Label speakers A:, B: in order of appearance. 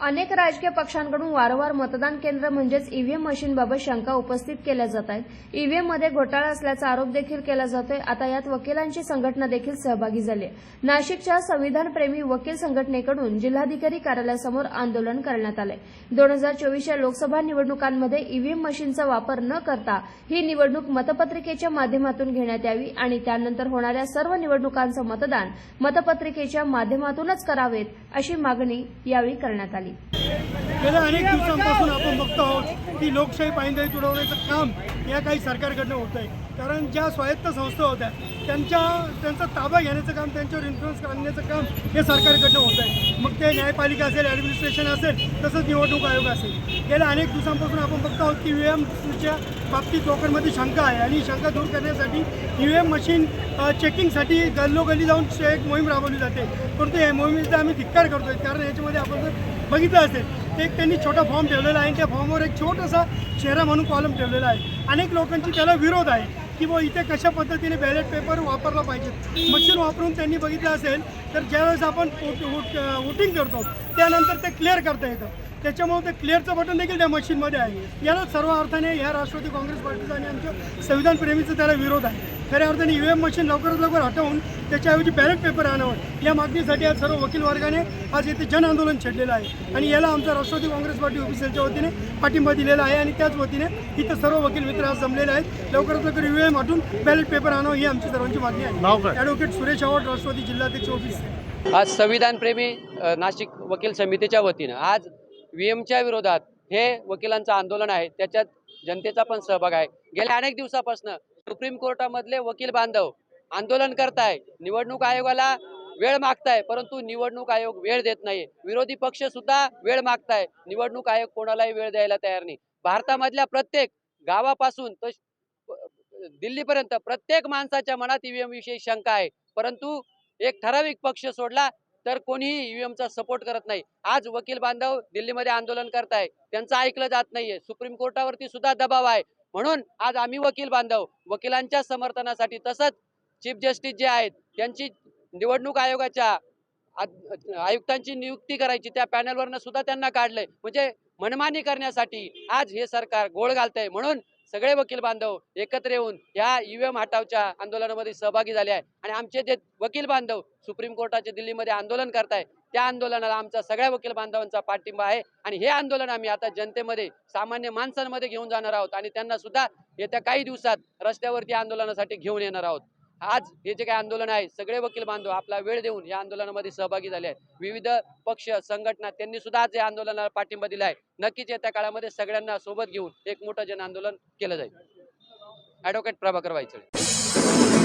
A: अनेक राजकीय पक्षांकडून वारंवार मतदान केंद्र म्हणजेच ईव्हीएम मशीनबाबत शंका उपस्थित केल्या जात आहेत. ईव्हीएममध्ये घोटाळा असल्याचा आरोप देखील केला जातोय. आता यात वकिलांची संघटना देखील सहभागी झाली नाशिकच्या संविधानप्रेमी वकील संघटनेकडून जिल्हाधिकारी कार्यालयासमोर आंदोलन करण्यात आलं दोन हजार चोवीसच्या लोकसभा निवडणुकांमध्ये ईव्हीएम मशीनचा वापर न करता ही निवडणूक मतपत्रिकेच्या माध्यमातून घेण्यात यावी आणि त्यानंतर होणाऱ्या सर्व निवडणुकांचं मतदान मतपत्रिकेच्या माध्यमातूनच करावेत अशी मागणी यावेळी करण्यात आली.
B: गेल्या अनेक दिवसांपासून आपण बघतो आहोत की लोकशाही पायंदळी तुडवण्याचं काम या काही सरकारकडनं होत आहे. कारण ज्या स्वायत्त संस्था होत्या त्यांच्या त्यांचा ताबा घेण्याचं काम त्यांच्यावर इन्फ्लुअन्स करण्याचं काम हे सरकारकडनं होत आहे. मग ते न्यायपालिका असेल ॲडमिनिस्ट्रेशन असेल तसंच निवडणूक आयोग असेल. गेल्या अनेक दिवसांपासून आपण बघतो आहोत की व्ही एमच्या बाबतीत लोकांमध्ये शंका आहे आणि शंका दूर करण्यासाठी ई व्ही एम मशीन चेकिंगसाठी गल्लोगल्ली जाऊन एक मोहीम राबवली जाते. परंतु या मोहिमेचा आम्ही धिक्कार करतो आहे कारण याच्यामध्ये आपण जर बघितलं असेल एक त्यांनी छोटा फॉर्म ठेवलेला आहे. त्या फॉर्मवर एक छोटासा चेहरा म्हणून कॉलम ठेवलेला आहे. अनेक लोकांची त्याला विरोध आहे की व इथे कशा पद्धतीने बॅलेट पेपर वापरला पाहिजे? मशीन वापरून त्यांनी बघितलं असेल तर ज्यावेळेस आपण वोट- वोटिंग करतो त्यानंतर ते क्लिअर करता येतं. त्याच्यामुळे ते क्लिअरचं बटन देखील त्या मशीनमध्ये आहे. याला सर्व अर्थाने ह्या राष्ट्रवादी काँग्रेस पार्टीचा आणि आमच्या संविधान प्रेमीचा त्याला विरोध आहे. खऱ्या अर्थाने ई व्ही एम मशीन लवकरात लवकर हटवून त्याच्याऐवजी बॅलेट पेपर आणावं. या मागणीसाठी आज सर्व वकील वर्गाने आज येथे जन आंदोलन छेडलेलं आहे. आणि याला आमचा राष्ट्रवादी काँग्रेस पार्टी ऑफिसियलच्या वतीने पाठिंबा दिलेला आहे आणि त्याच वतीने इथं सर्व वकील मित्र आज जमलेले आहेत. लवकरात लवकर ई व्ही एम हटून बॅलेट पेपर आणावं ही आमची सर्वांची मागणी आहे. ॲडव्होकेट सुरेश आव्हाड राष्ट्रवादी जिल्हाध्यक्ष ऑफिस
C: आज संविधानप्रेमी नाशिक वकील समितीच्या वतीनं आज व्ही एमच्या विरोधात हे वकिलांचं आंदोलन आहे. त्याच्यात जनतेचा पण सहभाग आहे. गेल्या अनेक दिवसापासून सुप्रीम कोर्टामधले वकील बांधव आंदोलन करताय. निवडणूक आयोगाला वेळ मागताय परंतु निवडणूक आयोग वेळ देत नाही. विरोधी पक्ष सुद्धा वेळ मागताय. निवडणूक आयोग कोणालाही वेळ द्यायला तयार नाही. भारतामधल्या प्रत्येक गावापासून तर दिल्लीपर्यंत प्रत्येक माणसाच्या मनात ईव्हीएम विषयी शंका आहे. परंतु एक ठराविक पक्ष सोडला तर कोणीही ईव्हीएमचा सपोर्ट करत नाही. आज वकील बांधव दिल्लीमध्ये आंदोलन करताय. त्यांचं ऐकलं जात नाहीये. सुप्रीम कोर्टावरती सुद्धा दबाव आहे. म्हणून आज आम्ही वकील बांधव वकिलांच्या समर्थनासाठी तसंच चीफ जस्टिस जे आहेत त्यांची निवडणूक आयोगाच्या आयुक्तांची नियुक्ती करायची त्या पॅनलवरनं सुद्धा त्यांना काढलंय. म्हणजे मनमानी करण्यासाठी आज हे सरकार गोळ घालतंय. म्हणून सगळे वकील बांधव एकत्र येऊन या ईव्हीएम हटावच्या आंदोलनामध्ये सहभागी झाले आहे. आणि आमचे जे वकील बांधव सुप्रीम कोर्टाचे दिल्लीमध्ये आंदोलन करताय त्या आंदोलनाला आमचा सगळ्या वकील बांधवांचा पाठिंबा आहे. आणि हे आंदोलन आम्ही आता जनतेमध्ये सामान्य माणसांमध्ये घेऊन जाणार आहोत. आणि त्यांना सुद्धा येत्या काही दिवसात रस्त्यावरती आंदोलनासाठी घेऊन येणार आहोत. आज हे जे काही आंदोलन आहे सगळे वकील बांधव आपला वेळ देऊन या आंदोलनामध्ये सहभागी झाले आहेत. विविध पक्ष संघटना त्यांनी सुद्धा आज या आंदोलनाला पाठिंबा दिला आहे. नक्कीच येत्या काळामध्ये सगळ्यांना सोबत घेऊन एक मोठं जन आंदोलन केलं जाईल. ॲडव्होकेट प्रभाकर वायचळे.